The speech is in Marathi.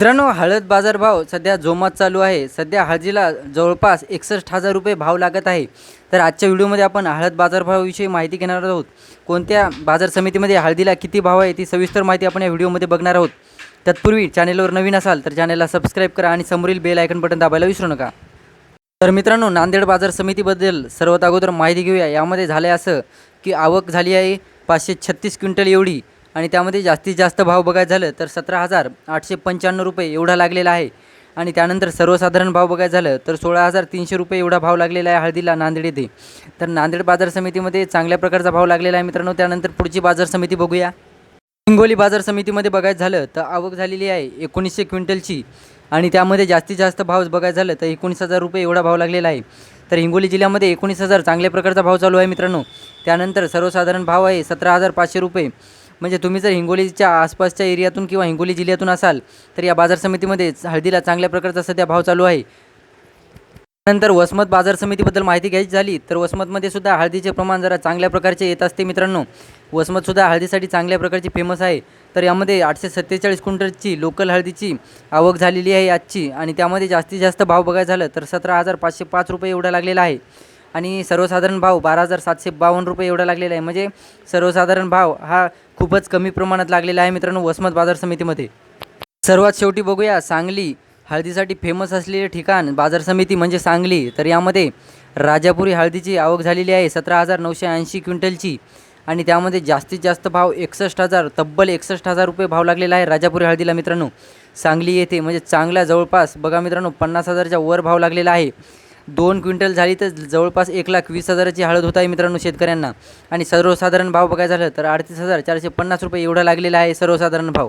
मित्रांनो हळद बाजारभाव सध्या जोमात चालू आहे. सध्या हळदीला जवळपास एकसष्ट हजार रुपये भाव लागत आहे. तर आजच्या व्हिडिओमध्ये आपण हळद बाजारभावाविषयी माहिती घेणार आहोत. कोणत्या बाजार समितीमध्ये हळदीला किती भाव आहे ती सविस्तर माहिती आपण या व्हिडिओमध्ये बघणार आहोत. तत्पूर्वी चॅनेलवर नवीन असाल तर चॅनेलला सबस्क्राईब करा आणि समोरील बेल आयकन बटन दाबायला विसरू नका. तर मित्रांनो नांदेड बाजार समितीबद्दल सर्वात अगोदर माहिती घेऊया. यामध्ये झालं आहे असं की आवक झाली आहे पाचशे छत्तीस क्विंटल एवढी. आणि त्यामध्ये जास्तीत जास्त भाव बघायचं झालं तर सतरा हजार आठशे पंच्याण्णव रुपये एवढा लागलेला आहे. आणि त्यानंतर सर्वसाधारण भाव बघायचं झालं तर सोळा हजार तीनशे रुपये एवढा भाव लागलेला आहे हळदीला नांदेड येथे. तर नांदेड बाजार समितीमध्ये चांगल्या प्रकारचा भाव लागलेला आहे मित्रांनो. त्यानंतर पुढची बाजार समिती बघूया. हिंगोली बाजार समितीमध्ये बघायचं झालं तर आवक झालेली आहे एकोणीसशे क्विंटलची. आणि त्यामध्ये जास्तीत जास्त भाव बघायचं झालं तर एकोणीस हजार रुपये एवढा भाव लागलेला आहे. तर हिंगोली जिल्ह्यामध्ये एकोणीस हजार चांगल्या प्रकारचा भाव चालू आहे मित्रांनो. त्यानंतर सर्वसाधारण भाव आहे सतरा हजार पाचशे रुपये. म्हणजे तुम्ही जर हिंगोलीच्या आसपासच्या एरियातून किंवा हिंगोली जिल्ह्यातून असाल तर या बाजार समितीमध्ये हळदीला चांगल्या प्रकारचा सध्या भाव चालू आहे. नंतर वसमत बाजार समितीबद्दल माहिती घ्यायची झाली तर वसमतमध्ये सुद्धा हळदीचे प्रमाण जरा चांगल्या प्रकारचे येत असते मित्रांनो. वसमतसुद्धा हळदीसाठी चांगल्या प्रकारची फेमस आहे. तर यामध्ये आठशे सत्तेचाळीस क्विंटलची लोकल हळदीची आवक झालेली आहे आजची आणि त्यामध्ये जास्तीत जास्त भाव बघायला झालं तर सतरा हजार पाचशे पाच रुपये एवढा लागलेला आहे. आणि सर्वसाधारण भाव बारा हजार सातशे बावन्न रुपये एवढा लागलेला आहे. म्हणजे सर्वसाधारण भाव हा खूपच कमी प्रमाणात लागलेला आहे मित्रांनो वसमत बाजार समितीमध्ये. सर्वात शेवटी बघूया सांगली हळदीसाठी फेमस असलेले ठिकाण बाजार समिती म्हणजे सांगली. तर यामध्ये राजापुरी हळदीची आवक झालेली आहे सतरा हजार नऊशे ऐंशी क्विंटलची. आणि त्यामध्ये जास्तीत जास्त भाव एकसष्ट हजार तब्बल एकसष्ट हजार रुपये भाव लागलेला आहे राजापुरी हळदीला मित्रांनो. सांगली येथे म्हणजे चांगल्या जवळपास बघा मित्रांनो पन्नास हजारच्या वर भाव लागलेला आहे. दोन क्विंटल झाली तर जवळपास एक लाख वीस हजाराची हळद होत आहे मित्रांनो शेतकऱ्यांना. आणि सर्वसाधारण भाव बघायचा झालं तर अडतीस हजार चारशे पन्नास रुपये एवढा लागलेला आहे सर्वसाधारण भाव.